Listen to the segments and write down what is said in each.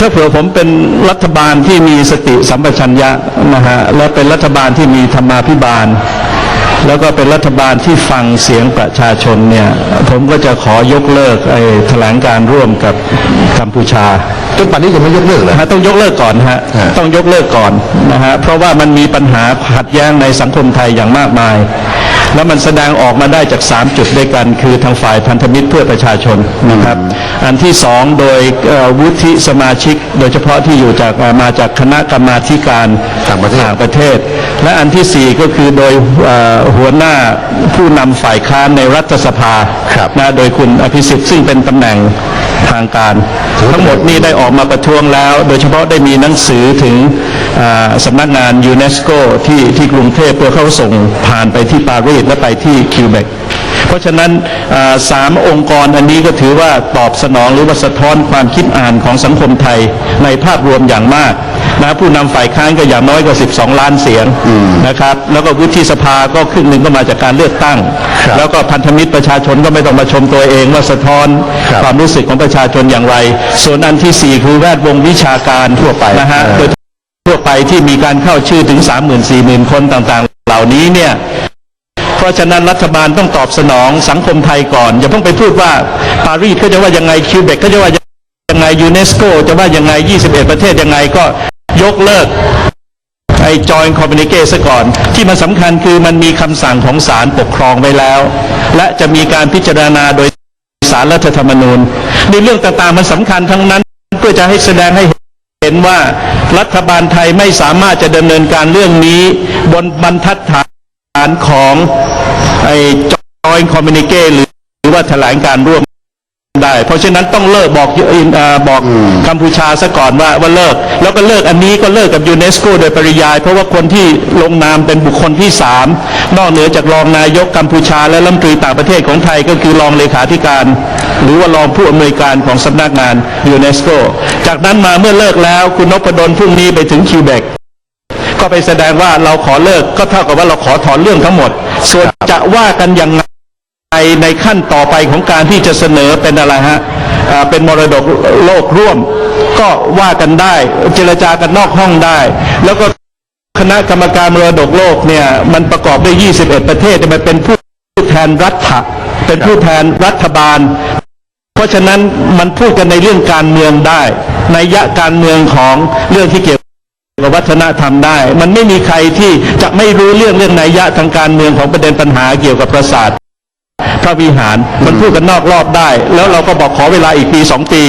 ถ้าเผื่อผมเป็นรัฐบาลที่มีสติสัมปชัญญะนะฮะและเป็นรัฐบาลที่มีธรรมาภิบาล แล้วก็เป็นรัฐบาลที่ฟังเสียงประชาชนเนี่ย ผมก็จะขอยกเลิกไอ้แถลงการร่วมกับกัมพูชาจนป่านนี้ยังไม่ยกเลิกเลยนะฮะต้องยกเลิกก่อนฮะฮะต้องยกเลิกก่อนนะฮะเพราะว่ามันมีปัญหาขัดแย้งในสังคมไทยอย่างมากมาย แล้วมันแสดงออกมาได้จาก 3 จุดด้วยกัน คือทางฝ่ายพันธมิตรเพื่อประชาชนนะครับ อันที่สองโดยเอ่อวุฒิสมาชิก โดยเฉพาะที่อยู่จากเอ่อมาจากคณะกรรมาธิการต่างประเทศต่างประเทศ และอันที่สี่ก็คือโดยเอ่อหัวหน้าผู้นำฝ่ายค้านในรัฐสภาครับนะโดยคุณอภิสิทธิ์ซึ่งเป็นตำแหน่ง ทางการ ทั้งหมดนี้ได้ออกมาประท้วงแล้ว โดยเฉพาะได้มีหนังสือถึงสำนักงานยูเนสโกที่ที่กรุงเทพเพื่อเขาส่งผ่านไปที่ปารีสและไปที่คิวเบก เพราะฉะนั้นอ่าสามองค์กรอันนี้ก็ถือว่าตอบสนองหรือว่าสะท้อนความคิดอ่านของสังคมไทยในภาพรวมอย่างมากนะผู้นำฝ่ายค้านก็อย่างน้อยกว่า 12 ล้านเสียงนะครับ แล้วก็วุฒิสภาก็ครึ่งหนึ่งก็มาจากการเลือกตั้งครับแล้วก็พันธมิตรประชาชนก็ไม่ต้องมาชมตัวเองว่าสะท้อนครับความรู้สึกของประชาชนอย่างไร ส่วนอันที่สี่คือแวดวงวิชาการทั่วไปนะฮะเออโดยทั่วไปที่มีการเข้าชื่อถึง3 0 0 0 0 4 0 0 0 คนต่างๆ เหล่านี้เนี่ย เพราะฉะนั้นรัฐบาลต้องตอบสนองสังคมไทยก่อน อย่าเพิ่งไปพูดว่าปารีสเขาจะว่ายังไงคิวเบกเขาจะว่ายังไงยูเนสโกจะว่ายังไง 21 ประเทศยังไงก็ยกเลิกไอ้จอยคอมมิ n นิเกซะก่อน ที่มันสำคัญคือมันมีคำสั่งของศาลปกครองไว้แล้ว และจะมีการพิจารณาโดยศาลรัฐธรรมนูญ ในเรื่องต่างๆมันสำคัญทั้งนั้นเพื่อจะให้แสดงให้เห็นว่ารัฐบาลไทยไม่สามารถจะดำเนินการเรื่องนี้ บนบรรทัดฐานานของไอ้จอยคอมมิ n นิเกหรือหรือว่าแถลงการร่วมได้ เพราะฉะนั้นต้องเลิกบอกเอ่อบอกกัมพูชาซะก่อนว่าว่าเลิก แล้วก็เลิกอันนี้ก็เลิกกับยูเนสโกโดยปริยาย เพราะว่าคนที่ลงนามเป็นบุคคลที่สามนอกเหนือจากรองนายกกัมพูชา และรัฐมนตรีต่างประเทศของไทยก็คือรองเลขาธิการ หรือว่ารองผู้อำนวยการของสำนักงานยูเนสโกจากนั้นมาเมื่อเลิกแล้วคุณนพดลพรุ่งนี้ไปถึงคิวเบกก็ ไปแสดงว่าเราขอเลิกก็เท่ากับว่าเราขอถอนเรื่องทั้งหมด ส่วนจะว่ากันยังไงในขั้นต่อไปของการที่จะเสนอเป็นอะไรฮะเป็นมรดกโลกร่วม ก็ว่ากันได้ เจรจากันนอกห้องได้ แล้วก็คณะกรรมการมรดกโลกเนี่ยมันประกอบด้วย 21 ประเทศมันเป็นผู้แทนรัฐเป็นผู้แทนรัฐบาล เพราะฉะนั้นมันพูดกันในเรื่องการเมืองได้ ในยะการเมืองของเรื่องที่เกี่ยว กับวัฒนธรรมได้ มันไม่มีใครที่จะไม่รู้เรื่องเรื่องนัยยะทางการเมืองของประเด็นปัญหาเกี่ยวกับประสาทพระวิหารมันพูดกันนอกรอบได้ แล้วเราก็บอกขอเวลาอีกปีสองปี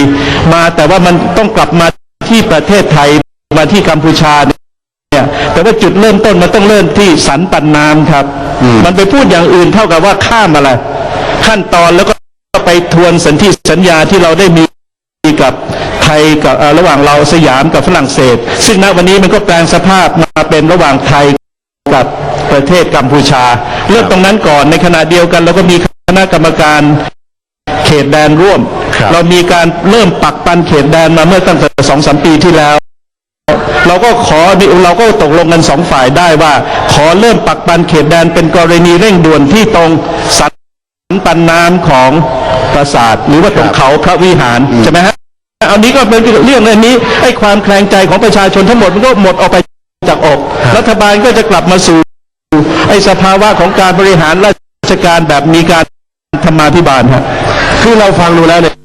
มาแต่ว่ามันต้องกลับมาที่ประเทศไทยมาที่กัมพูชาเนี่ยแต่ว่าจุดเริ่มต้นมันต้องเริ่มที่สันปันน้ำครับ มันไปพูดอย่างอื่นเท่ากับว่าข้ามอะไรขั้นตอนแล้วก็ไปทวนสันที่สัญญาที่เราได้มีกับไท ยกับเอ่อระหว่างเราสยามกับฝรั่งเศส ซึ่งณวันนี้มันก็แปลงสภาพมาเป็นระหว่างไทยกับประเทศกัมพูชา เริ่มตรงนั้นก่อนในขณะเดียวกันเราก็มีคณะกรรมการเขตแดนร่วมครับเรามีการเริ่มปักปันเขตแดนมาเมื่อตั้งแต่สองสามปีที่แล้ว เราก็ขอเราก็ตกลงกันสองฝ่ายได้ว่า ขอเริ่มปักปันเขตแดนเป็นกรณีเร่งด่วนที่ตรงสันปันน้ำของปราสาทหรือว่าตรงเขาพระวิหารใช่ไหมฮะ อันนี้ก็เป็นเรื่องอันนี้ไอ้ความแคลงใจของประชาชนทั้งหมดมันก็หมดออกไปจากอก รัฐบาลก็จะกลับมาสู่ไอ้สภาวะของการบริหารราชการแบบมีการธรรมาภิบาลฮะคือเราฟังดูแล้วเนี่ย